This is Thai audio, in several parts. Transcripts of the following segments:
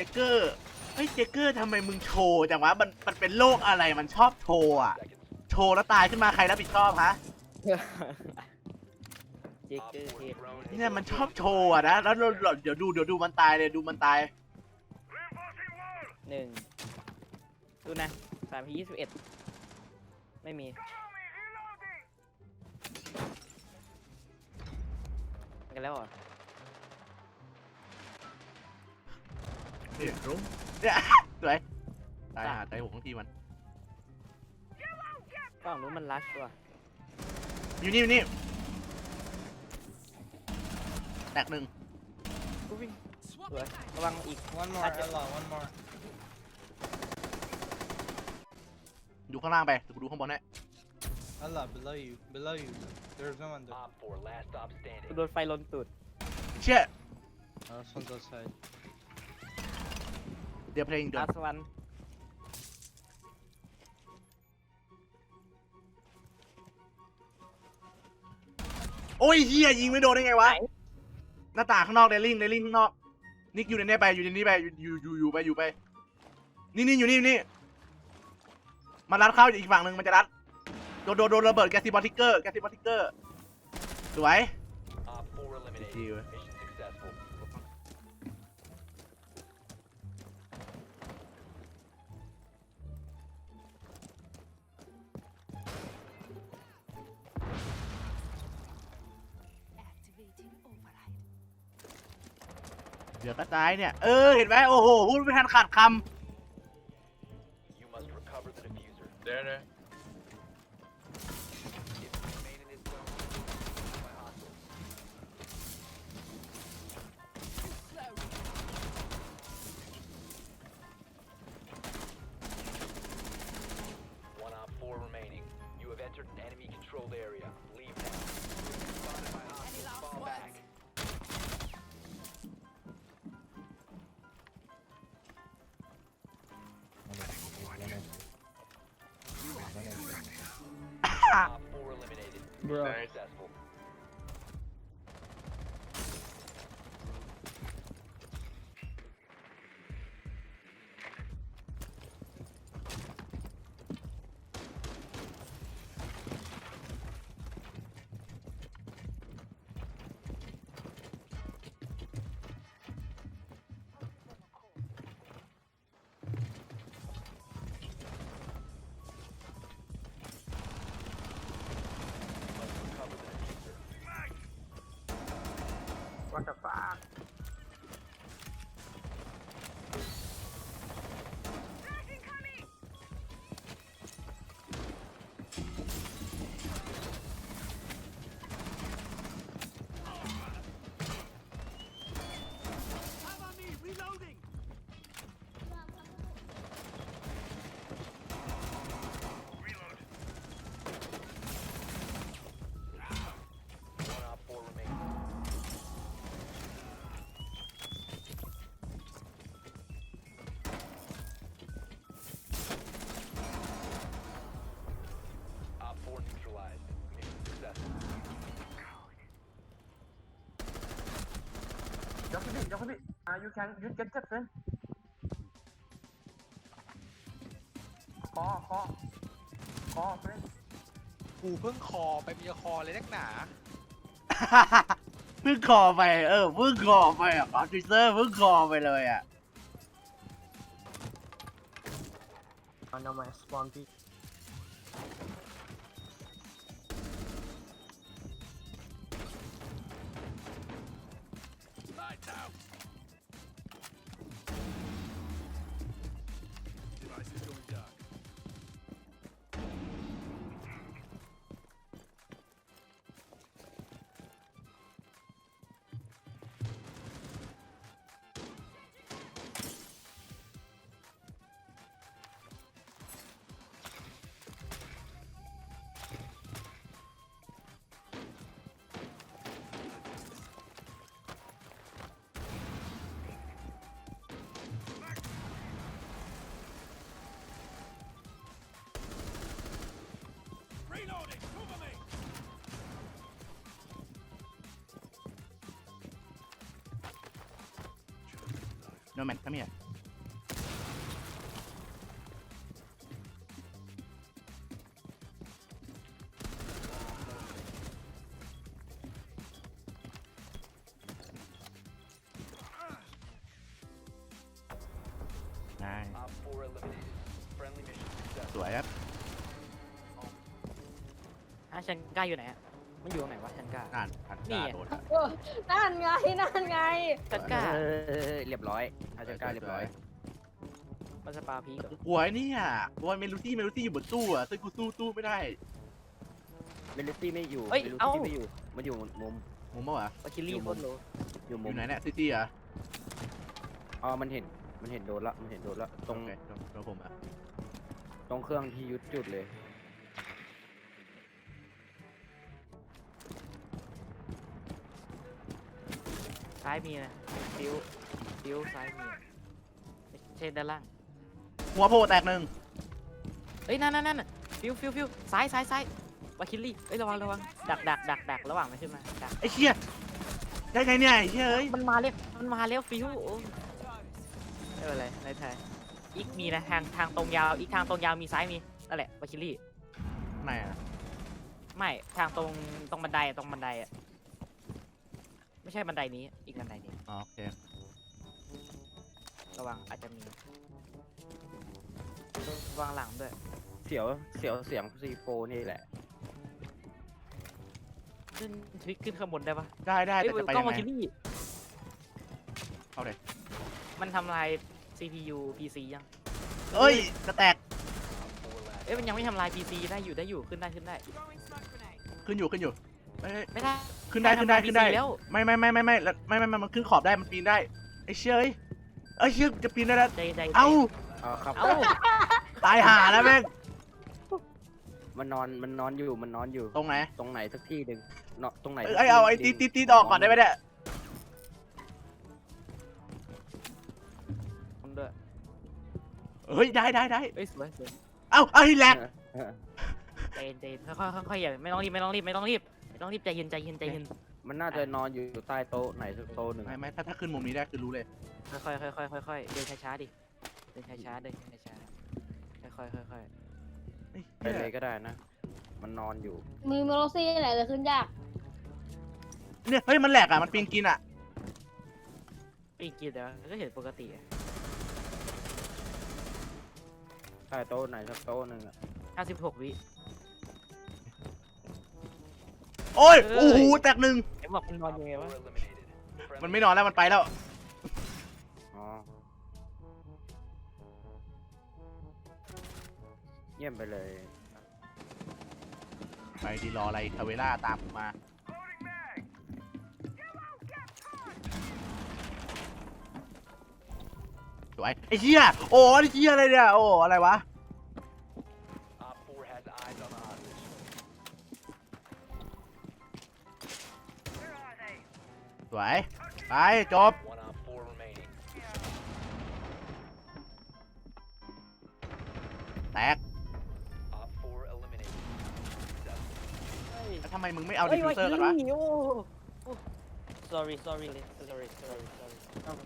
จเกอร์เฮ้ยเจเกอร์ทำไมมึงโชว์จังวะมันมันเป็นโรคอะไรมันชอบโชว์อะโชว์แล้วตายขึ้นมาใครรับผิดชอบฮะเจ๊กเกอร์เทพเนี่ยมันชอบโชว์อะนะแล้วเราเราเดี๋ยวดูเดี๋ยวดูมันตายเลยดูมันตายหนึ่งดูนะสามพียี่สิบเอ็ดไม่มีกันแล้วเหรอ เนี่ยรุ้งเนี่ยสวยตายหาตายหงทั้งทีมัน ฝั่งนู้นมันรัชว่ะอยู่นี่อยู่นี่แตกหนึ่งกูวิ่งสวยระวังอีก One more, Ella, one more. ดูข้างล่างไปเดี๋ยวกูดูข้างบนให้ Ella, below you, below you. There's no one there. Op 4, last stop กู standing. โดนไฟลนตูด เชี่ย Oh, this one's outside. เดี๋ยวเพลงเดิลานสวันโอ้ยเฮียยิงไม่โดนได้ไงวะหน้าต่างข้างนอกเดลิงเดลิงข้างนอก นิกอยู่ในนี้ไปอยู่ในนี้ไปอยู่อยู่อยู่อยู่ไปอยู่ไป นี่นี่อยู่นี่อยู่นี่ มันรัดเข้าอีกฝั่งหนึ่งมันจะรัด โดนโดนโดนระเบิดแกสซิบอติกเกอร์แกสซิบอติกเกอร์ สวย Op 4 eliminated. Deal. Mission เดี๋ยวก็ตายเนี่ย เออ เห็นไหมโอ้โห พูดไม่ทันขาดคำ Bro. The fuck ยกขึ้นดิยกขึ้นดิอ่า you can you get get เลยคอคอคอเพื่อนกูเพิ่งคอไปมีคอเลยนักหนาำเพิ่งคอไปเออเพิ่งคอไปอะออฟฟิเซอร์เพิ่งคอไปเลยอะมันเอ Nomad, come here. Nice. Op 4 eliminated. Friendly mission success. สวยครับ อะเชนก้าอยู่ไหนอะ มันอยู่ตรงไหนวะชันก้านั่นพันนี่กาไงโดนอะเออนั่นไงนั่นไงชันก้าเออเรียบร้อยอาจารย์กล้าเรียบร้อยมันสปาพีกเหรอกลัวไอ้เนี่ยกลัวเมลูซี่เมลูซี่อยู่บนตู้อะซึ่งกูสู้ตู้ไม่ได้เมลิซี่ไม่อยู่เอ้ยเมลิเอ้า ซี่ไม่อยู่ มันอยู่มุมมุมปะวะวาคิลี่โคตรโลอยู่อมุมยู่ไหนเนี่ยซิตี้อะอ๋อมันเห็น มันเห็นโดนละ มันเห็นโดนละตรงโอเคโดนโดนผมอะตรงเครื่องที่ยุดจุดเลย ซ้ายมีนะฟิวฟิวซ้ายมีไม่ใช่ด้านล่างหัวโผล่แตกหนึ่งเอ้ยนั่นนั่นนั่นฟิวฟิวฟิวซ้ายซ้ายซ้ายวาคิลี่เอ้ยระวังระวังดักดักดักดักระหว่างมันขึ้นมาดักไอ้เชี่ยได้ไงเนี่ยไอ้เชี่ยเอ้ยมันมาเร็วมันมาเร็วฟิวโอ้ไม่เป็นไรในไทยอีกมีนะทางทางตรงยาวอีกทางตรงยาวมีซ้ายมีนั่นแหละวาคิลี่ไหนอะไม่ทางตรงตรงบันไดอะตรงบันไดอะ ไม่ใช่บันไดนี้ อีกบันไดนี้อ๋อโอเคระวังอาจจะมีระวังหลังด้วยเสียวเสียวเสียงซีโฟนี่แหละ ขึ้นทวิกขึ้นข้างบนได้ปะได้ได้เอ้ยแต่จะไปกล้ยัองงวาไงคิลี่เอาเลย มันทำลาย CPU PC ยังเอ้ยจะแตก Op 4 last. เอ้ยมันยังไม่ทำลาย PC ได้อยู่ได้อยู่ขึ้นได้ขึ้นได้ขึ้นอยู่ขึ้นอยู่ เอ้ยไม่ได้ขึ้นได้ขึ้นได้ทำลายขึ้นได้ PC แล้วไม่ไม่ไม่ไม่ไม่แล้วไม่ไม่ไม่มันขึ้นขอบได้มันปีนได้ไอ้เชี่ยเอ้ยเอ้ยเชี่ยจะปีนได้แล้วใจใจเอ้าเอาครับ เอ้าตายห่าแล้วแม่งมันนอน มันนอนอยู่ มันนอนอยู่ ตรงไหนตรงไหนสักที่หนึ่งเนาะตรงไหนเอ้ยสักเอ้ยเอาไอ้ที่ตีตีตีดอกก่อนได้ไหมเนี่ยทำด้วยเฮ้ยได้ได้ได้เอ้ยสวยสวยเอ้าเอ้ยแหลกเออใจเย็นใจเย็นค่อยๆค่อยๆอย่าไม่ต้องรีบไม่ต้องรีบไม่ต้องรีบไม่ ต้องรีบใจเย็นใจเย็นใจเย็นมันน่าจะนอนอยู่ใต้โต๊ะไหนสักโต๊ะหนึ่งไม่ไม่ถ้าถ้าขึ้นมุมนี้ได้คือรู้เลยค่อยๆค่อยๆค่อยๆเดินช้าๆดิเดินช้าๆเดินช้าๆค่อยๆค่อยเฮ้ยไปเลยก็ได้นะ มันนอนอยู่ มือโมโรซี่ไหนเลยขึ้นยาก เนี่ยเฮ้ยมันแหลกอะมันปีนกินอะๆปีกกินแต่ว่าก็เห็นปกติอะใต้โต๊ะไหนสักโต๊ะหนึ่งอะ56วิ โอ้ยเอ้ยโอ้โหแตกหนึ่งไอ้บอกมันนอนยังไง Four วะ eliminated. มัน Friendly ไม่นอนแล้วมันไปแล้วอ๋อเยี่ยมไปเลย ไปดีรออะไรคาเวล่าตามผมมาสวยไอ้เหี้ยโอ้ไอ้เหี้ยอะไรเนี่ยโอ้อะไรวะ สวย ไป จบ One Op 4 remaining. แตก Op 4 eliminated. Successful. แล้วทำไมมึงไม่เอาดิฟฟิวเซอร์กันวะโอ้โอ้ sorry sorry sorry sorry sorry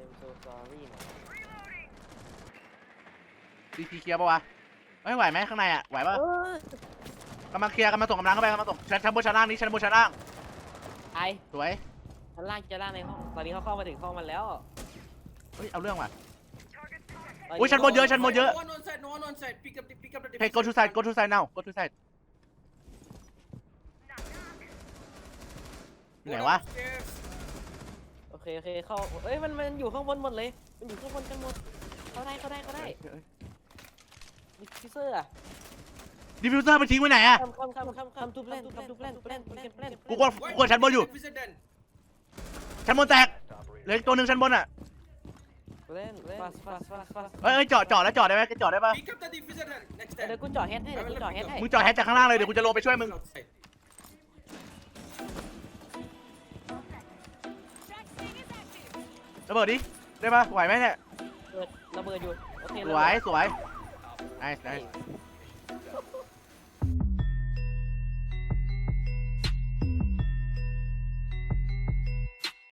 I'm so sorry นะดีทีเคลียร์ปะวะไม่ไหวไหมข้างในอะ ไหวปะเออ กำลังเคลียร์กำลังส่งกำลังเข้าไปกำลังส่งชั้นชั้นบนชั้นล่างนี้ชั้นบนชั้นล่างไอสวยชั้นล่างจะล่างในห้องตอนนี้เขาเข้ามาถึงห้องมันแล้วเฮ้ยเอาเรื่องว่ะตนอุ๊ยชั้นบนเยอะชั้นบน เยอะ No one on side, no one on side. Pick up the, pick up the. เฮ้ย go to side go to side now go to side อยู่ไหนวะ Upstairs. โอเคโอเคเข้าเอ้ยมันมันอยู่ข้างบนหมดเลย มันอยู่ข้างบนกันหมด เข้าได้เข้าได้เข้าได้มีฟิเซอร์อะ ดิฟฟิวเซอร์ไปทิ้งไว้ไหนอะคำคำคำคำคำทุบเล่นคำทุบเล่นเล่นเล่นเล่นกูกดกูกดชั้นบนอยู่ Diffuser done. ชั้นบนแตก Last operator. เหลืออีกตัวหนึ่งชั้นบนอะเล่นเล่นฟาสฟาสฟาสฟาสเฮ้ยเฮ้ยจอดจอดแล้วจอดได้ไหมจอดได้ปะ Pick up the diffuser done. Next เดี๋ยว time. กูจ่อเฮดให้เดี๋ยวกูจ่อเฮดให้มึงจอดแฮชจากข้างล่างเลยเดี๋ยวกูจะลงไปช่วยมึง Outside. ระเบิดดิได้ปะไหวไหมเนี่ย เปิดระเบิดอยู่โอเคสวยสวย Op 4 nice nice